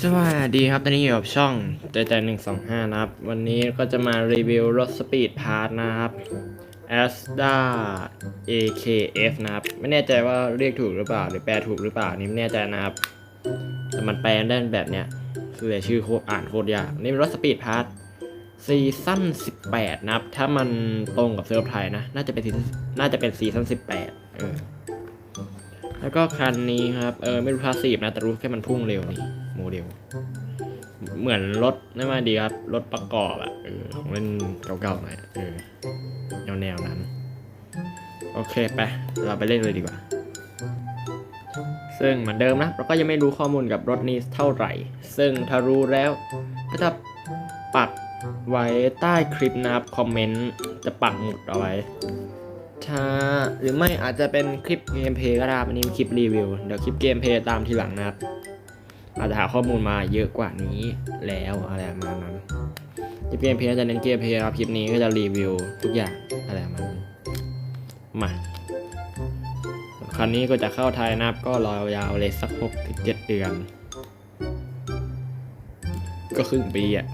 สวัสดีครับ ตอนนี้อยู่กับช่องใจใจหนึ่งสองห้านะครับ วันนี้ก็จะมารีวิวรถสปีดพาร์ทนะครับ Asda AKF นะครับ ไม่แน่ใจว่าเรียกถูกหรือเปล่า หรือแปลถูกหรือเปล่า นี่ไม่แน่ใจนะครับ แต่มันแปลได้แบบเนี้ยเลยชื่อโคตรอ่านโคตรยาก นี่เป็นรถสปีดพาร์ทซีซั่น18 นะครับ ถ้ามันตรงกับเซิร์ฟไทยนะ น่าจะเป็นซีน่าจะเป็นซีซั่น18เออแล้วก็คันนี้ครับ เออไม่รู้พาสีฟนะ แต่รู้แค่มันพุ่งเร็วนี่ มเดล เหมือนรถไม่มาดีครับรถประกอบอะเออของเล่นเก่าๆหน่อยเออแนวแนวๆนั้น โอเคไปเราไปเล่นเลยดีกว่า ซึ่งเหมือนเดิมนะเราก็ยังไม่รู้ข้อมูลกับรถนี้เท่าไหร่ ซึ่งถ้ารู้แล้วก็จะปักไว้ใต้คลิปนะครับคอมเมนต์จะปักหมุดเอาไว้ถ้าหรือไม่อาจจะเป็นคลิปเกมเพย์ก็ได้อันนี้คลิปรีวิว เดี๋ยวคลิปเกมเพย์ตามทีหลังนะครับ อาจจะหาข้อมูลมาเยอะกว่านี้แล้วอะไรประมาณนั้นที่เปเกมเพย์น่าจะเน้นเกมเพย์ครับคลิปนี้ก็จะรีวิวทุกอย่างอะไรประมาณนั้นมาคราวนี้ก็จะเข้าไทยนะครับก็รอยาวเลยสักหกถึงเจ็ดเดือน ก็ครึ่งปีอะ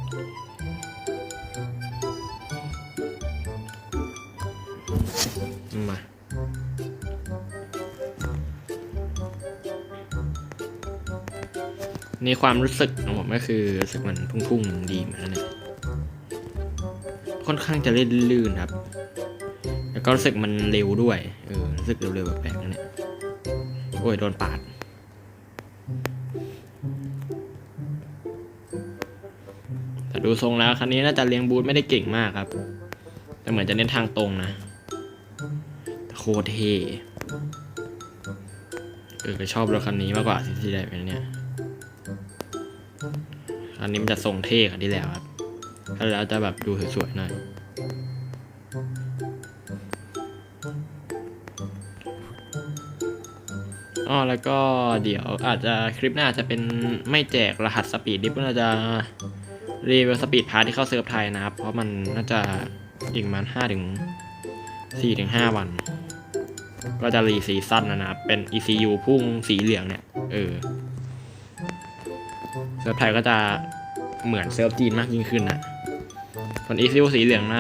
นี่ความรู้สึกของผมก็คือรู้สึกมันพุ่งๆดีมือนกันเนี่ยค่อนข้างจะเล่นลื่นครับ แล้วก็รู้สึกมันเร็วด้วย เออ รู้สึกเร็วๆแบบแปลกนะเนี่ยโอ้ย โดนปาด แต่ดูทรงแล้วคันนี้น่าจะเลี้ยงบูทไม่ได้เก่งมากครับ แต่เหมือนจะเน้นทางตรงนะ โคตรเท่เออก็ชอบรถคันนี้มากกว่าที่ที่ได้เป็นเนี่ย คันนี้มันจะทรงเท่กว่าที่แล้วครับคันแล้วจะแบบดูสวยๆหน่อยอ๋อแล้วก็เดี๋ยวอาจจะคลิปหน้าจะเป็นไม่แจกรหัสสปีดดิฟน่าจะรีวิวสปีดพาร์ทที่เข้าเซิร์ฟไทยนะครับ เพราะมันน่าจะอีกประมาณห้าถึงสี่ถึงห้าวัน ก็จะรีซีซั่นนะนะครับ เป็น ECU พุ่งสีเหลืองเนี่ย เออ ซิร์ฟไทยก็จะเหมือนเซิร์ฟจีนมากยิ่งขึ้นนะส่วน ECU สีเหลืองนะ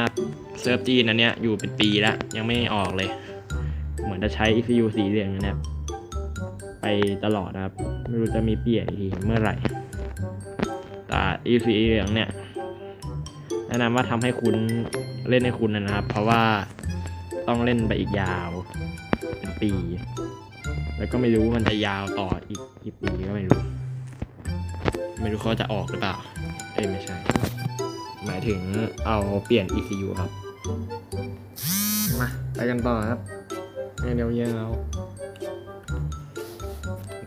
เซิร์ฟจีนอันเนี้ยอยู่เป็นปีแล้วยังไม่ออกเลย เหมือนจะใช้ ECU สีเหลืองเนี่ยไปตลอดนะครับ ไม่รู้จะมีเปลี่ยนทีเมื่อไหร่แต่ ECU เหลืองเนี่ยแนะนำว่าทำให้คุณเล่นให้คุณนะครับ เพราะว่าต้องเล่นไปอีกยาวเป็นปี แล้วก็ไม่รู้มันจะยาวต่ออีกกี่ปีก็ไม่รู้ ไม่รู้เขาจะออกหรือเปล่า เอ้ยไม่ใช่ หมายถึงเอาเปลี่ยน ECU ครับ มาไปกันต่อครับเดี๋ยวเยาว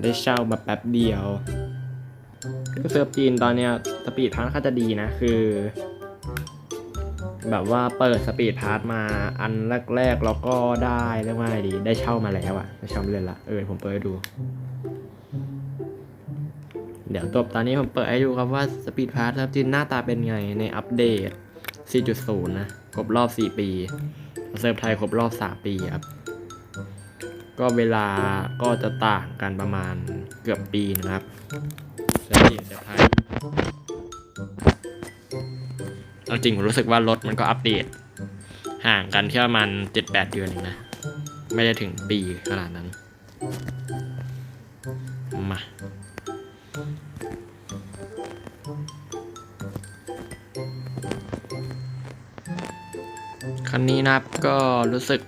ได้เช่ามาแป๊บเดียวก็เซิร์ฟจีนตอนเนี้ยสปีดพาร์ทเขาจะดีนะคือ แบบว่าเปิดสปีดพาร์ทมาอันแรกๆเราก็ได้เรียกว่าไงดี ได้เช่ามาแล้วอะได้เช่ามาเล่นละเออผมเปิดให้ดู เดี๋ยวจบตอนนี้ผมเปิดให้ดูครับว่าสปีดพาร์ทครับจีนหน้าตาเป็นไงในอัปเดต 4.0 นะ ครบรอบ 4 ปี เซิร์ฟไทยครบรอบ 3 ปีครับ ก็เวลาก็จะต่างกันประมาณเกือบปีนะครับเซิร์ฟจีนเซิร์ฟไทยเอาจริงผมรู้สึกว่ารถมันก็อัปเดต ห่างกันแค่ประมาณ 7-8 เดือนเองนะ ไม่ได้ถึงปีขนาดนั้น คันนี้นะครับก็รู้สึก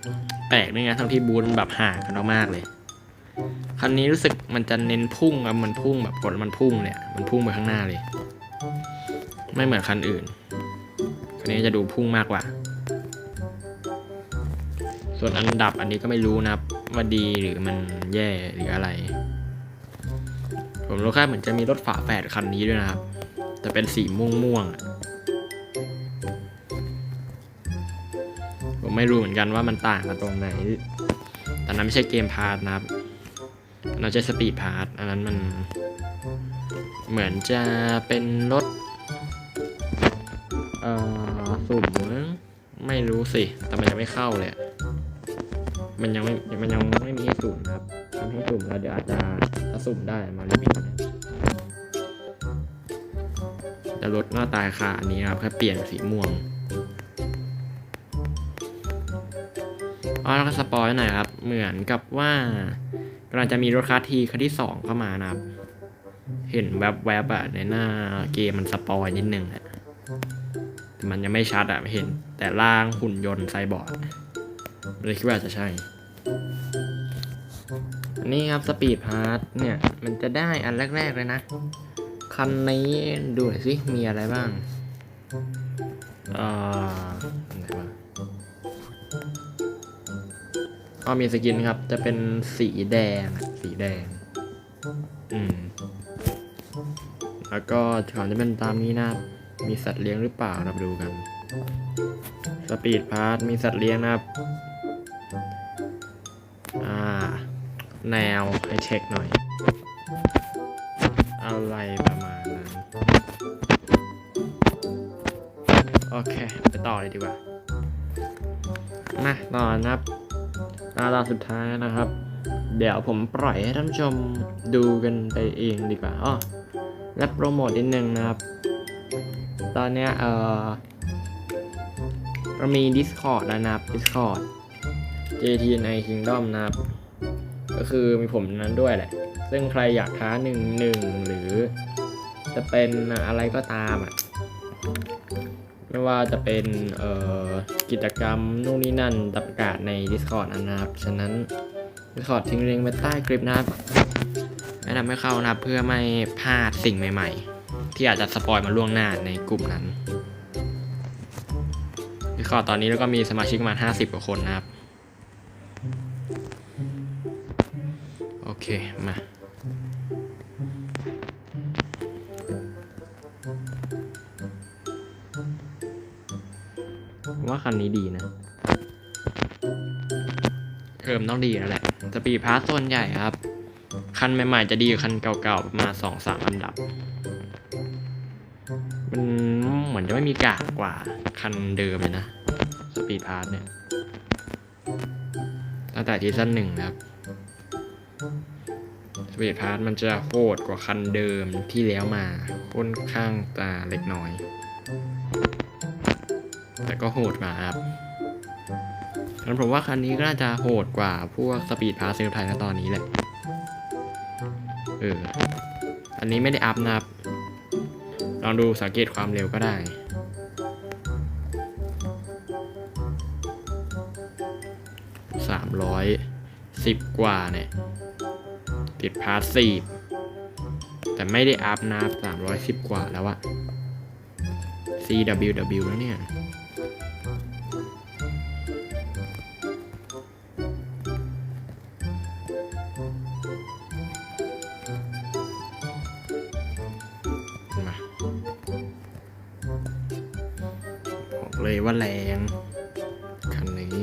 แปลกด้วยนะทั้งที่บูธมันแบบห่างกันมากๆเลย คันนี้รู้สึกมันจะเน้นพุ่งอะมันพุ่งแบบกดมันพุ่งเลยอะมันพุ่งไปข้างหน้าเลย ไม่เหมือนคันอื่น คันนี้จะดูพุ่งมากกว่า ส่วนอันดับอันนี้ก็ไม่รู้นะครับว่าดีหรือมันแย่หรืออะไร ผมรู้แค่เหมือนจะมีรถฝาแฝดคันนี้ด้วยนะครับ แต่เป็นสีม่วงม่วงๆ ผมไม่รู้เหมือนกันว่ามันต่างกันตรงไหน แต่นั้นไม่ใช่เกมพาร์ทนะครับอันนั้นใช่สปีดพาร์ทอันนั้นมัน เหมือนจะเป็นรถ เอ่อสุ่มมั้งไม่รู้สิ แต่มันยังไม่เข้าเลย มันยังไม่ มันยังไม่มีให้สุ่มนะครับทำให้สุ่มแล้วเดี๋ยวอาจจะถ้าสุ่มได้มารีวิวนะจะลดหน้าตาอาคารนี้นะครับแค่เปลี่ยนสีม่วง อ๋อแล้วก็สปอยหน่อยครับ เหมือนกับว่ากำลังจะมีรถคัสทีคันที่สองเข้ามานะครับ เห็นแวบๆอะในหน้าเกมมันสปอยนิดนึงอะแต่มันยังไม่ชัดอะเห็น แต่ร่างหุ่นยนต์ไซบอร์ดเลยคิดว่าจะใช่อันนี้ครับสปีดพาร์ทเนี่ยมันจะได้อันแรก ๆ เลยนะ คันนี้ดูหน่อยสิมีอะไรบ้างอ่อ อ๋อมีสกินครับ จะเป็นสีแดง สีแดง อืม แล้วก็ของจะเป็นตามนี้นะมีสัตว์เลี้ยงหรือเปล่าเราดูกัน สปีดพาร์ทมีสัตว์เลี้ยงนะครับ อ่า แนวให้เช็คหน่อย อะไรประมาณนั้น โอเค ไปต่อเลยดีกว่า มาต่อนะครับ อาตาสุดท้ายนะครับ เดี๋ยวผมปล่อยให้ท่านชมดูกันไปเองดีกว่าอ้อและโปรโมทนิดนึงนะครับ ตอนเนี้ยเออเรามี Discord แล้วนะครับ Discord JTNI Kingdom นะครับ ก็คือมีผมนั้นด้วยแหละ ซึ่งใครอยากท้าหนึ่งหนึ่งหรือจะเป็นอะไรก็ตามอะ ไม่ว่าจะเป็นกิจกรรมนู่นนี่นั่นประกาศใน Discord นะครับ ฉะนั้น Discord ทิ้งลิงก์ไว้ใต้คลิปนะครับแนะนำให้เข้านะครับเพื่อไม่พลาดสิ่งใหม่ ๆ ที่อาจจะสปอยมาล่วงหน้าในกลุ่มนั้น Discord ตอนนี้แล้วก็มีสมาชิกประมาณ 50 กว่าคนนะครับ โอเค มา ว่าคันนี้ดีนะเอิมต้องดีแล้วแหละสปีดพาร์ทส่วนใหญ่ครับ คันใหม่ๆจะดีกว่าคันเก่าๆประมาณสองสามอันดับ มันเหมือนจะไม่มีกากกว่าคันเดิมเลยนะ สปีดพาร์ทเนี่ยตั้งแต่ทีซั่นหนึ่งครับสปีดพาร์ทมันจะโหดกว่าคันเดิมที่แล้วมาค่อนข้างตาเล็กน้อย แต่ก็โหดกว่าครับงั้นผมว่าคันนี้ก็น่าจะโหดกว่าพวกสปีดพาเซลไทยณตอนนี้แหละ เออ อันนี้ไม่ได้อัพนะครับ ลองดูสังเกตความเร็วก็ได้สามร้อยสิบกว่าเนี่ย ติดพาสซีฟแต่ไม่ได้อัพนะครับสามร้อยสิบกว่าแล้วอะ CWW แล้วเนี่ย เลยว่าแรง คันนี้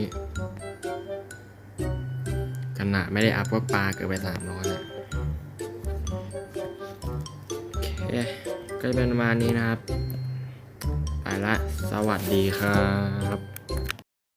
ขนาดไม่ได้อัพก็ปลาเกินไปสามร้อยอะโอเคก็จะเป็นประมาณนี้นะครับ ไปละ สวัสดีครับ